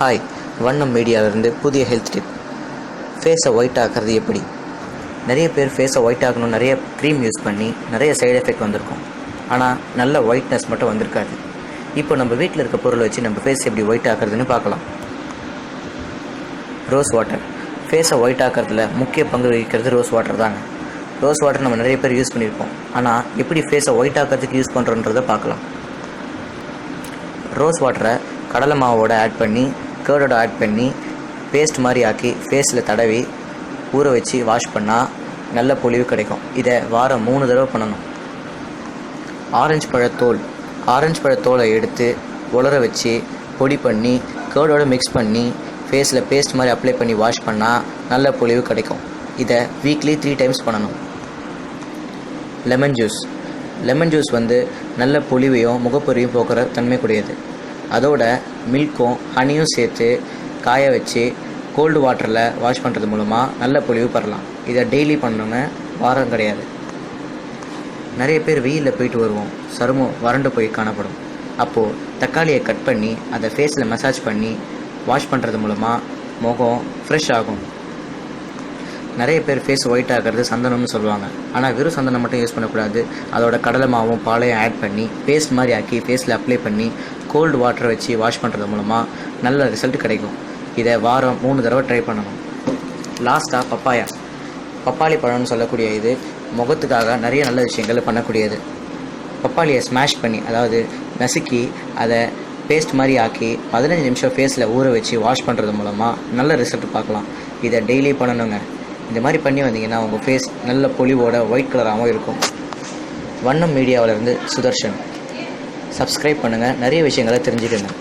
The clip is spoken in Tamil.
ஹாய் வண்ணம் மீடியாவிலிருந்து புதிய ஹெல்த் டிப் ஃபேஸை ஒயிட் ஆக்கிறது எப்படி? நிறைய பேர் ஃபேஸை ஒயிட் ஆக்கணும் நிறைய க்ரீம் யூஸ் பண்ணி நிறைய சைடு எஃபெக்ட் வந்திருக்கும். ஆனால் நல்ல ஒயிட்னஸ் மட்டும் வந்திருக்காது. இப்போ நம்ம வீட்டில் இருக்க பொருளை வச்சு நம்ம ஃபேஸ் எப்படி ஒயிட் ஆக்குறதுன்னு பார்க்கலாம். ரோஸ் வாட்டர் ஃபேஸை ஒயிட் ஆக்கிறதுல முக்கிய பங்கு வகிக்கிறது ரோஸ் வாட்டர் தாங்க. ரோஸ் வாட்டர் நம்ம நிறைய பேர் யூஸ் பண்ணியிருப்போம் ஆனால் எப்படி ஃபேஸை ஒயிட் ஆக்கிறதுக்கு யூஸ் பண்ணுறோன்றதை பார்க்கலாம். ரோஸ் வாட்டரை கடலை மாவோட ஆட் பண்ணி கேர்டோட ஆட் பண்ணி பேஸ்ட் மாதிரி ஆக்கி ஃபேஸில் தடவி ஊற வச்சு வாஷ் பண்ணால் நல்ல பொலிவு கிடைக்கும். இதை வாரம் மூணு தடவை பண்ணணும். ஆரஞ்சு பழத்தோல் ஆரஞ்சு பழத்தோலை எடுத்து உலர வச்சு பொடி பண்ணி கேர்டோட மிக்ஸ் பண்ணி ஃபேஸில் பேஸ்ட் மாதிரி அப்ளை பண்ணி வாஷ் பண்ணால் நல்ல பொலிவு கிடைக்கும். இதை வீக்லி த்ரீ டைம்ஸ் பண்ணணும். லெமன் ஜூஸ் லெமன் ஜூஸ் வந்து நல்ல பொலிவையும் முகப்பொறியும் போக்குற தன்மை கூடியது. அதோட மில்க்கும் ஹனியும் சேர்த்து காய வச்சு கோல்டு வாட்டரில் வாஷ் பண்ணுறது மூலமாக நல்ல பொலிவு பெறலாம். இதை டெய்லி பண்ணுங்க வாரம் கிடையாது. நிறைய பேர் வெயிலில் போயிட்டு வருவோம். சருமம் வறண்டு போய் காணப்படும். அப்போது தக்காளியை கட் பண்ணி அதை ஃபேஸில் மசாஜ் பண்ணி வாஷ் பண்ணுறது மூலமாக முகம் ஃப்ரெஷ் ஆகும். நிறைய பேர் ஃபேஸ் ஒயிட் ஆகிறது சந்தனம்னு சொல்லுவாங்க. ஆனால் வெறும் சந்தனம் மட்டும் யூஸ் பண்ணக்கூடாது. அதோட கடலை மாவும் பாலையும் ஆட் பண்ணி பேஸ்ட் மாதிரி ஆக்கி ஃபேஸில் அப்ளை பண்ணி கோல்டு வாட்டரை வச்சு வாஷ் பண்ணுறது மூலமாக நல்ல ரிசல்ட் கிடைக்கும். இதை வாரம் மூணு தடவை ட்ரை பண்ணணும். லாஸ்ட்டாக பப்பாயா. பப்பாளி பழம்னு சொல்லக்கூடிய இது முகத்துக்காக நிறைய நல்ல விஷயங்கள் பண்ணக்கூடியது. பப்பாளியை ஸ்மாஷ் பண்ணி அதாவது நசுக்கி அதை பேஸ்ட் மாதிரி ஆக்கி பதினஞ்சு நிமிஷம் ஃபேஸில் ஊற வச்சு வாஷ் பண்ணுறது மூலமாக நல்ல ரிசல்ட் பார்க்கலாம். இதை டெய்லி பண்ணணுங்க. இந்த மாதிரி பண்ணி வந்தீங்கன்னா உங்கள் ஃபேஸ் நல்ல பொலிவோட ஒயிட் கலராகவும் இருக்கும். வண்ணம் மீடியாவிலேருந்து சுதர்ஷன். சப்ஸ்கிரைப் பண்ணுங்கள் நிறைய விஷயங்களை தெரிஞ்சுக்கணும்